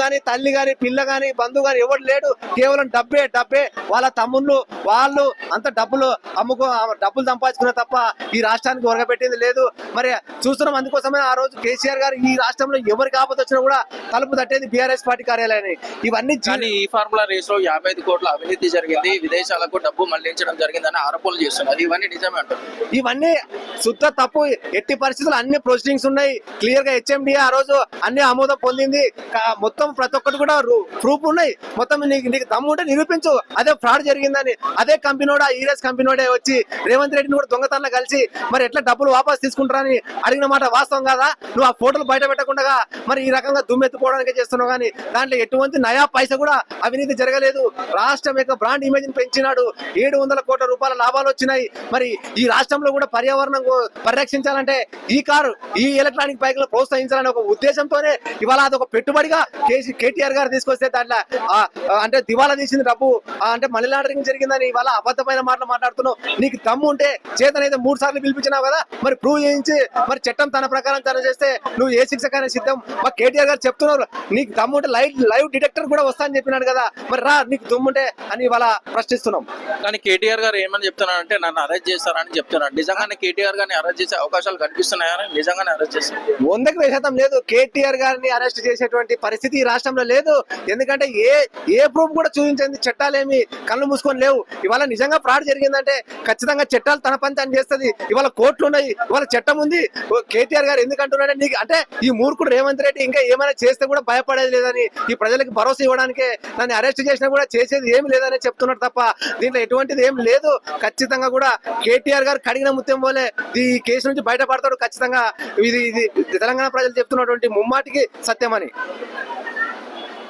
గాని తల్లి గాని పిల్ల గాని బంధువు గాని ఎవరు లేడు. కేవలం డబ్బే డబ్బే. వాళ్ళ తమ్ముళ్ళు వాళ్ళు అంత డబ్బులు అమ్ముకో డబ్బులు సంపాదించుకున్న తప్ప ఈ రాష్ట్రానికి ఒరగబెట్టింది లేదు. మరి చూస్తున్నాం అందుకోసమే ఆ రోజు కేసీఆర్ గారు ఈ రాష్ట్రంలో ఎవరికి ఆపద వచ్చినా కూడా తలుపు తట్టేది బీఆర్ఎస్ పార్టీ కార్యాలయాన్ని. ఇవన్నీ కానీ ఈ ఫార్ములా రేస్లో యాభై ఐదు కోట్ల అవినీతి జరిగింది. విదేశాలకు డబ్బు మళ్ళించడం జరిగిందని ఆరోపణలు చేస్తున్నారు. ఇవన్నీ నిజమే అంటారు. ఇవన్నీ శుద్ధ తప్పు ఎట్టి పరిస్థితులు అన్ని ప్రొసీడింగ్స్ ఉన్నాయి. క్లియర్గా హెచ్ఎండి ఆ రోజు అన్ని ఆమోదం పొందింది. కా- మొత్తం ప్రతి ఒక్కటి కూడా ప్రూఫ్ ఉన్నాయి. మొత్తం నీకు నీకు దమ్ము ఉంటే నిరూపించు. అదే ఫ్రాడ్ జరిగిందని. అదే కంపెనీడా ఈరియస్ కంపెనీడే వచ్చి రేవంత్ రెడ్డిని కూడా దొంగతనంలో కలిసి మరి ఎట్లా డబ్బులు వాపస్ తీసుకుంటారని అడిగిన మాట వాస్తవం కాదా? నువ్వు ఆ ఫోటోలు బయట పెట్టకుండా మరి ఈ రకంగా దుమ్మెత్తుకోవడానికి చేస్తున్నావు కానీ దాంట్లో ఎటువంటి నయా పైస కూడా అవినీతి జరగలేదు. రాష్ట్రం యొక్క బ్రాండ్ ఇమేజ్ పెంచినాడు. ఏడు వందల కోట్ల రూపాయల లాభాలు వచ్చినాయి. మరి ఈ రాష్ట్రంలో కూడా పర్యావరణం పరిరక్షించాలంటే ఈ కారు ఈ ఎలక్ట్రానిక్ బైక్లు ప్రోత్సహించాలనే ఒక ఉద్దేశంతోనే ఇవాళ అది ఒక పెట్టుబడిగా కేటీఆర్ గారు తీసుకొస్తే దాంట్లో అంటే దివాలా తీసింది డబ్బు అంటే మనీ లాండరింగ్ జరిగిందని ఇవాళ అబద్ధమైన మాటలు మాట్లాడుతున్నావు. నీకు దమ్ము ఉంటే చేతనైతే మూడు సార్లు పిలిపించినావు కదా మరి ప్రూవ్ చేయించి మరి చట్టం తన ప్రకారం తన చేస్తే నువ్వు ఏ శిక్షకైనా సిద్ధం? మా కేటీఆర్ గారు చెప్తున్నారు నీకు దమ్ము ఉంటే లైవ్ లైవ్ డిటెక్టర్ కూడా వస్తా అని చెప్పినాడు కదా మరి రా నీకు దమ్ముంటే అని ఇవాళ ప్రశ్నిస్తున్నాం. కానీ కేటీఆర్ గారు ఏమని చెప్తున్నారంటే నన్ను అరెస్ట్ చేస్తారని చెప్తున్నారు. నిజంగానే కేటీఆర్ గారిని అరెస్ట్ చేసే అవకాశాలు కనిపిస్తున్నాయని నిజంగానే అరెస్ట్ చేస్తారు వందకు వెయ్యి శాతం లేదు. కేటీఆర్ గారిని అరెస్ట్ చేసేటువంటి పరిస్థితి ఈ రాష్ట్రంలో లేదు. ఎందుకంటే ఏ ఏ ప్రూఫ్ కూడా చూపించింది చట్టాలేమి కళ్ళు మూసుకొని లేవు. ఇవాళ నిజంగా ఫ్రాడ్ జరిగిందంటే ఖచ్చితంగా చట్టాలు తన పని తను చేస్తుంది. ఇవాళ కోర్టులు ఉన్నాయి. ఇవాళ చట్టం ఉంది. ఓ కేటీఆర్ గారు ఎందుకంటున్నాడే నీకు అంటే ఈ మూర్ఖుడు రేవంత్ రెడ్డి ఇంకా ఏమైనా చేస్తే కూడా భయపడేది లేదని ఈ ప్రజలకు భరోసా ఇవ్వడానికే నన్ను అరెస్ట్ చేసినా కూడా చేసేది ఏమి లేదని చెప్తున్నాడు తప్ప దీంట్లో ఎటువంటిది ఏం లేదు. ఖచ్చితంగా కూడా కేటీఆర్ గారు కడిగిన ముత్యం పోలే ఈ కేసు నుంచి బయటపడతాడు ఖచ్చితంగా. ఇది ఇది తెలంగాణ ప్రజలు చెప్తున్నటువంటి ముమ్మాటికి సత్యమని